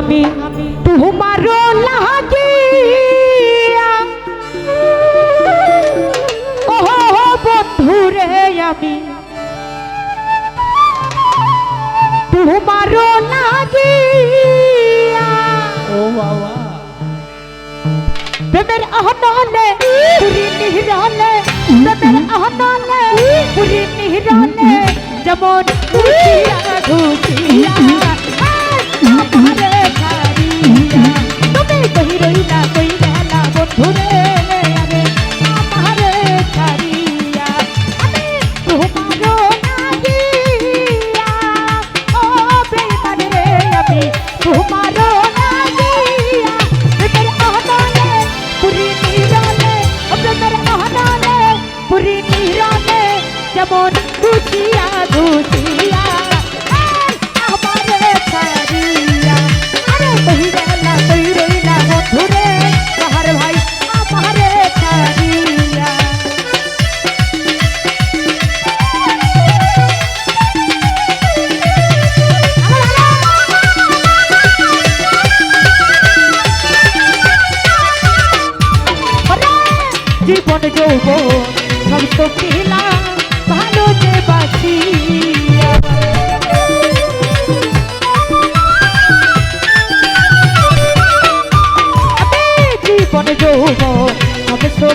আমি তোমারও লাগিয়া ও বন্ধুরে আমি তোমারও লাগিয়া ও বাবা প্রেমের আহ্বানে পুরি নিহরালে প্রেমের আহ্বানে পুরি নিহরালে যেমন খুশিয়া খুশিয়া আমারে ছাড়িয়া তুমি কহি রইলা কই গেলা বন্ধুরে।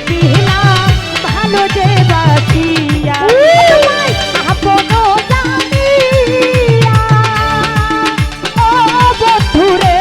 সব তো কিলা ভালো যে বাসিয়া আপন জানিয়া। ও বন্ধুরে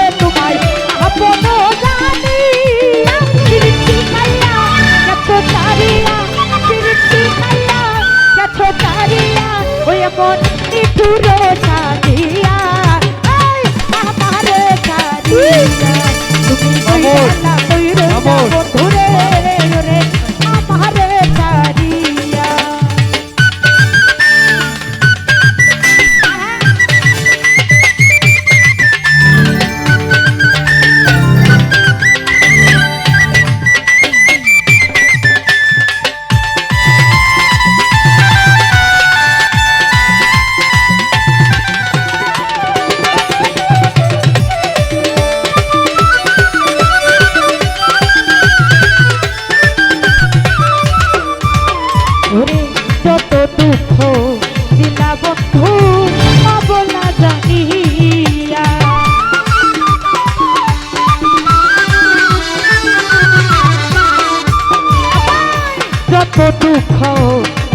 দুঃখ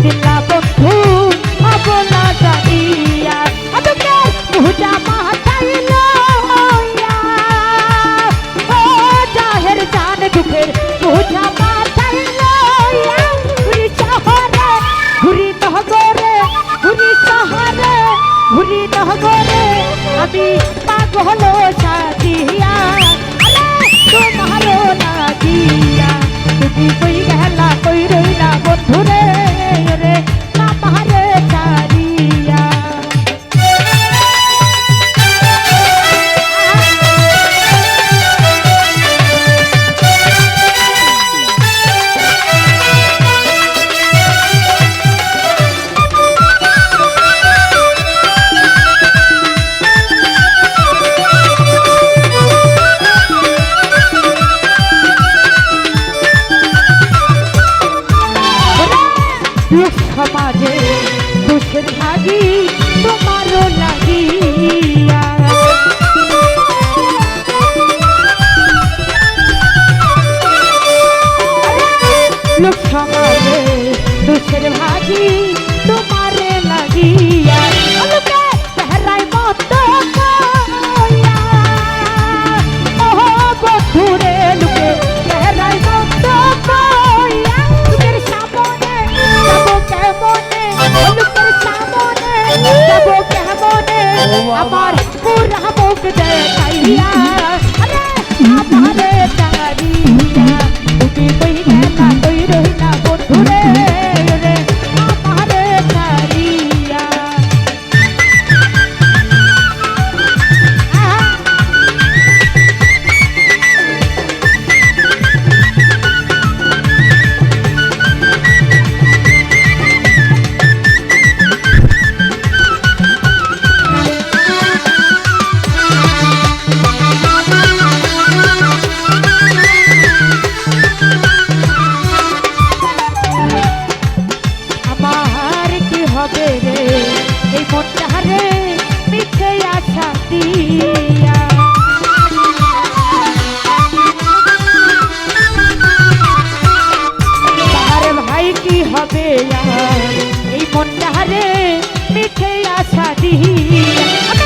দিলা বন্ধু পাবনা জানিয়া আদকে পূজা মাতাইলা ও জাহের জান দুঃখের পূজা মাতাইলা ঘুরি শহরে, ঘুরি নহগরে ঘুরি শহরে, ঘুরি নহগরে আমি পাগল লোক সমাজে দুঃখের ভাগি তোমারও লাগিয়া। লোক সমাজে দুঃখের ভাগি তোমারে লাগিয়া। yeah. এই মনটা রে মিঠে আশা দিই